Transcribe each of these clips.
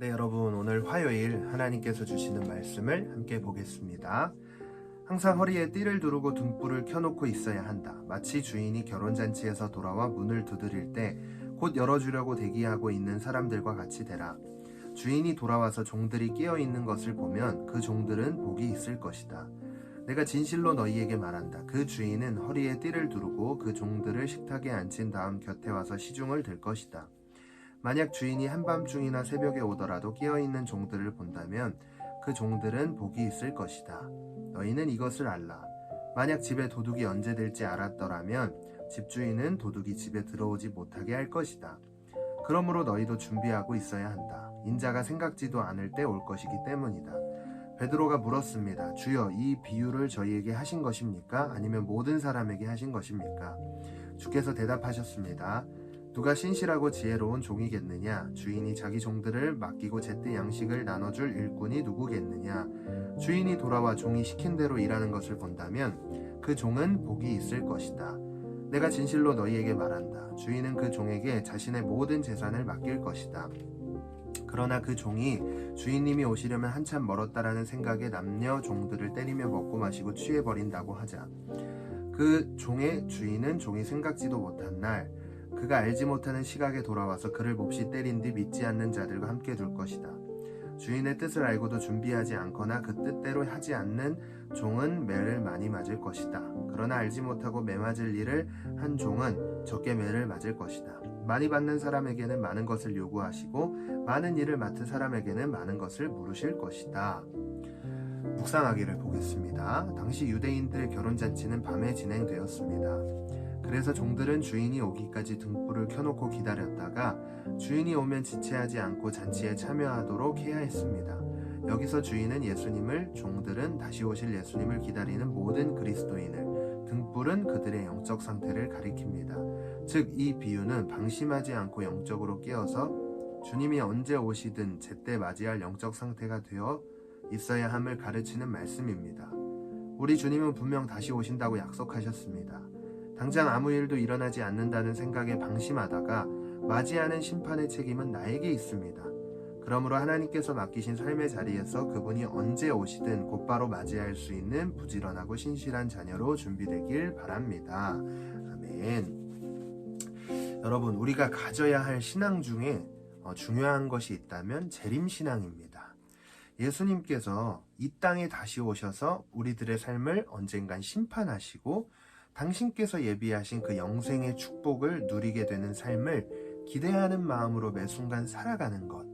네, 여러분 오늘 화요일 하나님께서 주시는 말씀을 함께 보겠습니다. 항상 허리에 띠를 두르고 등불을 켜놓고 있어야 한다. 마치 주인이 결혼잔치에서 돌아와 문을 두드릴 때 곧 열어주려고 대기하고 있는 사람들과 같이 되라. 주인이 돌아와서 종들이 깨어 있는 것을 보면 그 종들은 복이 있을 것이다. 내가 진실로 너희에게 말한다. 그 주인은 허리에 띠를 두르고 그 종들을 식탁에 앉힌 다음 곁에 와서 시중을 들 것이다. 만약 주인이 한밤중이나 새벽에 오더라도 깨어있는 종들을 본다면 그 종들은 복이 있을 것이다. 너희는 이것을 알라. 만약 집에 도둑이 언제 될지 알았더라면 집주인은 도둑이 집에 들어오지 못하게 할 것이다. 그러므로 너희도 준비하고 있어야 한다. 인자가 생각지도 않을 때 올 것이기 때문이다. 베드로가 물었습니다. 주여, 이 비유를 저희에게 하신 것입니까? 아니면 모든 사람에게 하신 것입니까? 주께서 대답하셨습니다. 누가 신실하고 지혜로운 종이겠느냐? 주인이 자기 종들을 맡기고 제때 양식을 나눠줄 일꾼이 누구겠느냐? 주인이 돌아와 종이 시킨 대로 일하는 것을 본다면 그 종은 복이 있을 것이다. 내가 진실로 너희에게 말한다. 주인은 그 종에게 자신의 모든 재산을 맡길 것이다. 그러나 그 종이 주인님이 오시려면 한참 멀었다라는 생각에 남녀 종들을 때리며 먹고 마시고 취해버린다고 하자. 그 종의 주인은 종이 생각지도 못한 날 그가 알지 못하는 시각에 돌아와서 그를 몹시 때린 뒤 믿지 않는 자들과 함께 둘 것이다. 주인의 뜻을 알고도 준비하지 않거나 그 뜻대로 하지 않는 종은 매를 많이 맞을 것이다. 그러나 알지 못하고 매 맞을 일을 한 종은 적게 매를 맞을 것이다. 많이 받는 사람에게는 많은 것을 요구하시고 많은 일을 맡은 사람에게는 많은 것을 물으실 것이다. 묵상하기를 보겠습니다. 당시 유대인들의 결혼잔치는 밤에 진행되었습니다. 그래서 종들은 주인이 오기까지 등불을 켜놓고 기다렸다가 주인이 오면 지체하지 않고 잔치에 참여하도록 해야 했습니다. 여기서 주인은 예수님을, 종들은 다시 오실 예수님을 기다리는 모든 그리스도인을, 등불은 그들의 영적 상태를 가리킵니다. 즉, 이 비유는 방심하지 않고 영적으로 깨어서 주님이 언제 오시든 제때 맞이할 영적 상태가 되어 있어야 함을 가르치는 말씀입니다. 우리 주님은 분명 다시 오신다고 약속하셨습니다. 당장 아무 일도 일어나지 않는다는 생각에 방심하다가 맞이하는 심판의 책임은 나에게 있습니다. 그러므로 하나님께서 맡기신 삶의 자리에서 그분이 언제 오시든 곧바로 맞이할 수 있는 부지런하고 신실한 자녀로 준비되길 바랍니다. 아멘. 여러분, 우리가 가져야 할 신앙 중에 어, 중요한 것이 있다면 재림신앙입니다. 예수님께서 이 땅에 다시 오셔서 우리들의 삶을 언젠간 심판하시고 당신께서 예비하신 그 영생의 축복을 누리게 되는 삶을 기대하는 마음으로 매 순간 살아가는 것.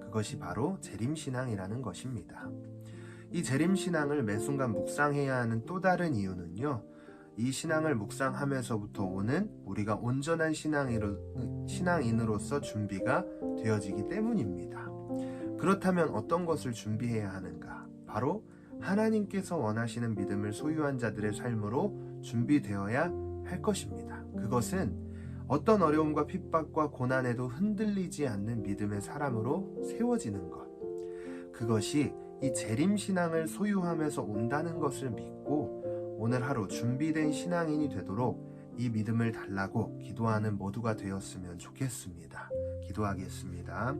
그것이 바로 재림신앙이라는 것입니다. 이 재림신앙을 매 순간 묵상해야 하는 또 다른 이유는요. 이 신앙을 묵상하면서부터 오는 우리가 온전한 신앙인으로, 신앙인으로서 준비가 되어지기 때문입니다. 그렇다면 어떤 것을 준비해야 하는가? 바로 하나님께서 원하시는 믿음을 소유한 자들의 삶으로 준비되어야 할 것입니다. 그것은 어떤 어려움과 핍박과 고난에도 흔들리지 않는 믿음의 사람으로 세워지는 것. 그것이 이 재림 신앙을 소유하면서 온다는 것을 믿고 오늘 하루 준비된 신앙인이 되도록 이 믿음을 달라고 기도하는 모두가 되었으면 좋겠습니다. 기도하겠습니다.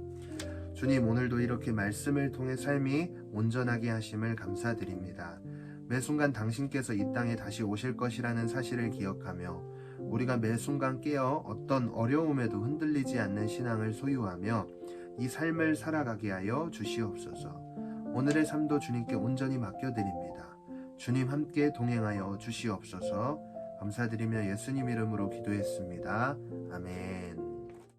주님, 오늘도 이렇게 말씀을 통해 삶이 온전하게 하심을 감사드립니다. 매 순간 당신께서 이 땅에 다시 오실 것이라는 사실을 기억하며 우리가 매 순간 깨어 어떤 어려움에도 흔들리지 않는 신앙을 소유하며 이 삶을 살아가게 하여 주시옵소서. 오늘의 삶도 주님께 온전히 맡겨드립니다. 주님 함께 동행하여 주시옵소서. 감사드리며 예수님 이름으로 기도했습니다. 아멘.